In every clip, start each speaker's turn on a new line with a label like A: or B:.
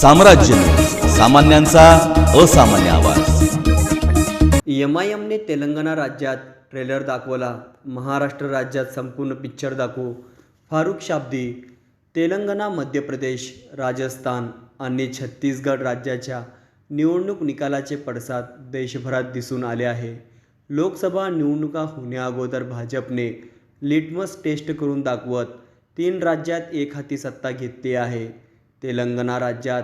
A: साम्राज्य सामान्यांचा असामान्य आवाज.
B: एम आय एमने तेलंगणा राज्यात ट्रेलर दाखवला महाराष्ट्र राज्यात संपूर्ण पिक्चर दाखवू. फारुख शाब्दी तेलंगणा मध्य प्रदेश राजस्थान आणि छत्तीसगड राज्याच्या निवडणूक निकालाचे पडसाद देशभरात दिसून आले आहे. लोकसभा निवडणुका होण्याअगोदर भाजपने लिटमस टेस्ट करून दाखवत तीन राज्यात एक हाती सत्ता घेतली आहे. तेलंगणा राज्यात.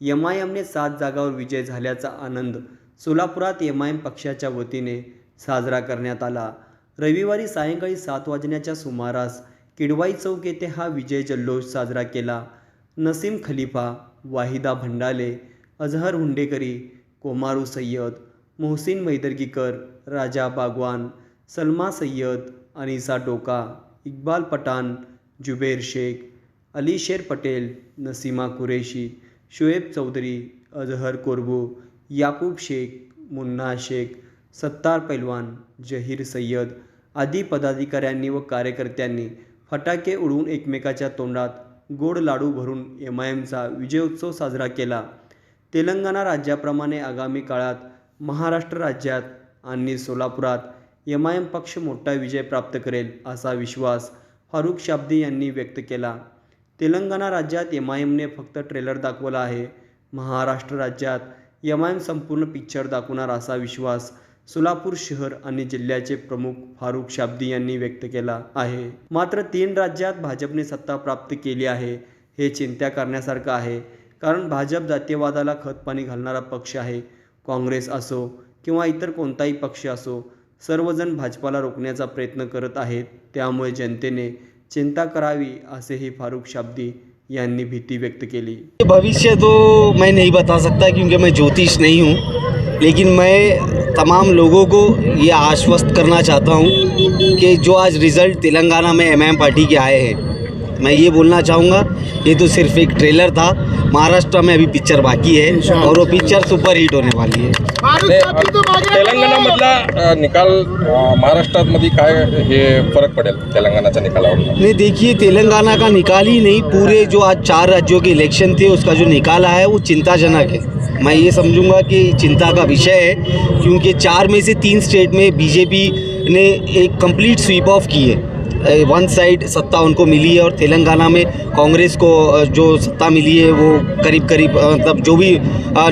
B: एम आय एमने सात जागावर विजय झाल्याचा आनंद सोलापुरात एम आय एम पक्षाच्या वतीने साजरा करण्यात आला. रविवारी सायंकाळी सात वाजण्याच्या सुमारास किडवाई चौक येथे हा विजय जल्लोष साजरा केला. नसीम खलिफा वाहिदा भंडाले अझहर हुंडेकरी कोमारू सय्यद मोहसिन मैदर्गीकर राजा बागवान सलमा सय्यद अनिसा डोका इक्बाल पठाण जुबेर शेख अली शेर पटेल नसीमा कुरेशी शुएब चौधरी अजहर कोरबू याकूब शेख मुन्ना शेख सत्तार पैलवान जहीर सय्यद आदी पदाधिकाऱ्यांनी व कार्यकर्त्यांनी फटाके उडवून एकमेकाच्या तोंडात गोड लाडू भरून एम आय एमचा विजयोत्सव साजरा केला. तेलंगणा राज्याप्रमाणे आगामी काळात महाराष्ट्र राज्यात आणि सोलापुरात एम आय एम पक्ष मोठा विजय प्राप्त करेल असा विश्वास फारुख शाब्दी यांनी व्यक्त केला. तेलंगणा राज्यात एम आय एमने फक्त ट्रेलर दाखवला आहे. महाराष्ट्र राज्यात एम आय एम संपूर्ण पिक्चर दाखवणार असा विश्वास सोलापूर शहर आणि जिल्ह्याचे प्रमुख फारुख शाब्दी यांनी व्यक्त केला आहे. मात्र तीन राज्यात भाजपने सत्ता प्राप्त केली आहे हे चिंता करण्यासारखं आहे. कारण भाजप जातीयवादाला खतपाणी घालणारा पक्ष आहे. काँग्रेस असो किंवा इतर कोणताही पक्ष असो सर्वजण भाजपाला रोखण्याचा प्रयत्न करत आहेत. त्यामुळे जनतेने चिंता करावी असेही फारूक शब्दी यांनी भीती व्यक्त केली.
C: भविष्य तो मैं नहीं बता सकता क्योंकि मैं ज्योतिष नहीं हूँ, लेकिन मैं तमाम लोगों को ये आश्वस्त करना चाहता हूँ कि जो आज रिज़ल्ट तेलंगाना में एम एम पार्टी के आए हैं मैं ये बोलना चाहूँगा ये तो सिर्फ़ एक ट्रेलर था। महाराष्ट्र में अभी पिक्चर बाकी है और वो पिक्चर सुपर हिट होने वाली है।
D: तेलंगणामधला अ, निकाल महाराष्ट्रामध्ये काय हे फरक पडेल तेलंगणाच्या निकालावर?
C: नहीं देखिए तेलंगाना का निकाल ही नहीं पूरे जो आज चार राज्यों के इलेक्शन थे उसका जो निकाल आया है वो चिंताजनक है। मैं ये समझूँगा कि चिंता का विषय है क्योंकि चार में से तीन स्टेट में बीजेपी ने एक कंप्लीट स्वीप ऑफ़ की है। वन साइड सत्ता उनको मिली है और तेलंगाना में कांग्रेस को जो सत्ता मिली है, वो करीब करीब मतलब जो भी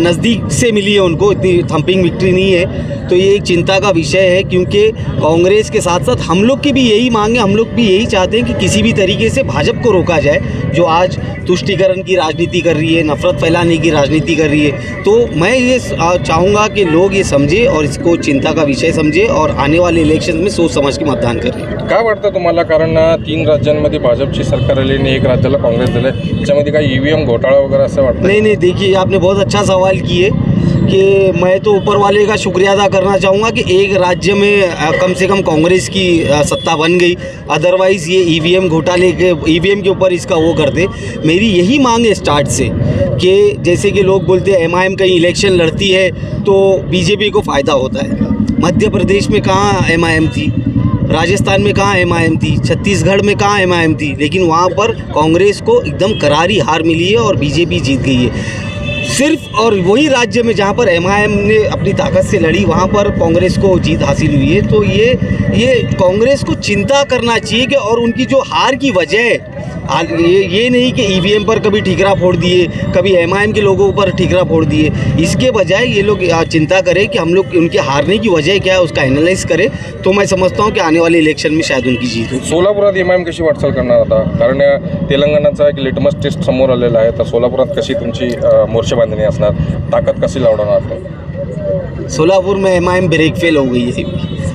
C: नज़दीक से मिली है उनको, इतनी थम्पिंग विक्ट्री नहीं है। तो ये एक चिंता का विषय है, क्योंकि कांग्रेस के साथ साथ हम लोग की भी यही मांग है, हम लोग भी यही चाहते हैं कि किसी भी तरीके से भाजपा को रोका जाए, जो आज तुष्टिकरण की राजनीति कर रही है, नफरत फैलाने की राजनीति कर रही है। तो मैं ये चाहूँगा कि लोग ये समझे और इसको चिंता का विषय समझे और आने वाले इलेक्शन में सोच समझ के मतदान करें।
D: क्या वाटतं तुम्हाला कारण अ, तीन राज्यांमध्ये भाजपची सरकार आली आणि एक राज्याला काँग्रेस दिलं त्याच्यामध्ये काही ईव्हीएम घोटाळा वगैरे असं वाटतं
C: नहीं नहीं देखिए आपने बहुत अच्छा सवाल किए कि मैं तो ऊपर वाले का शुक्रिया अदा करना चाहूँगा कि एक राज्य में कम से कम कांग्रेस की सत्ता बन गई। अदरवाइज़ ये ईवीएम घोटाले के ईवीएम के ऊपर इसका वो करते मेरी यही मांग है स्टार्ट से कि जैसे कि लोग बोलते हैं एम कहीं इलेक्शन लड़ती है तो बीजेपी को फ़ायदा होता है। मध्य प्रदेश में कहाँ एम थी? राजस्थान में कहाँ एम आई एम थी? छत्तीसगढ़ में कहाँ एम आई एम थी? लेकिन वहाँ पर कांग्रेस को एकदम करारी हार मिली है और बीजेपी जीत गई है। सिर्फ़ और वही राज्य में जहाँ पर एमआईएम ने अपनी ताकत से लड़ी, वहाँ पर कांग्रेस को जीत हासिल हुई है। तो ये ये कांग्रेस को चिंता करना चाहिए कि और उनकी जो हार की वजह है ये ये नहीं कि ईवीएम पर कभी ठीकरा फोड़ दिए कभी एम के लोगों पर ठीकरा फोड़ दिए। इसके बजाय ये लोग चिंता करें कि हम लोग उनके हारने की वजह क्या है उसका एनालाइज करें। तो मैं समझता हूँ कि आने वाले इलेक्शन में शायद उनकी जीत हो
D: सोलापुरात एम कशी वाटचाल करणार आता? कारण तेलंगणाचा एक लिटमस टेस्ट समोर आलेला आहे. तर सोलापुरात कशी तुमची मोर्चे बांधणी असणार? ताकद कशी लावणार
C: सोलापुर में एम आई ब्रेक फेल हो गई है।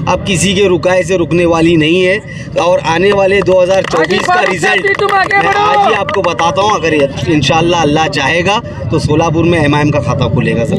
C: अब किसी के रुकाए से रुकने वाली नहीं है। और आने वाले 2024 का रिज़ल्ट मैं आज ही आपको बताता हूँ अगर इन अल्लाह चाहेगा तो सोलापुर में एमआईएम का खाता खुलेगा सर।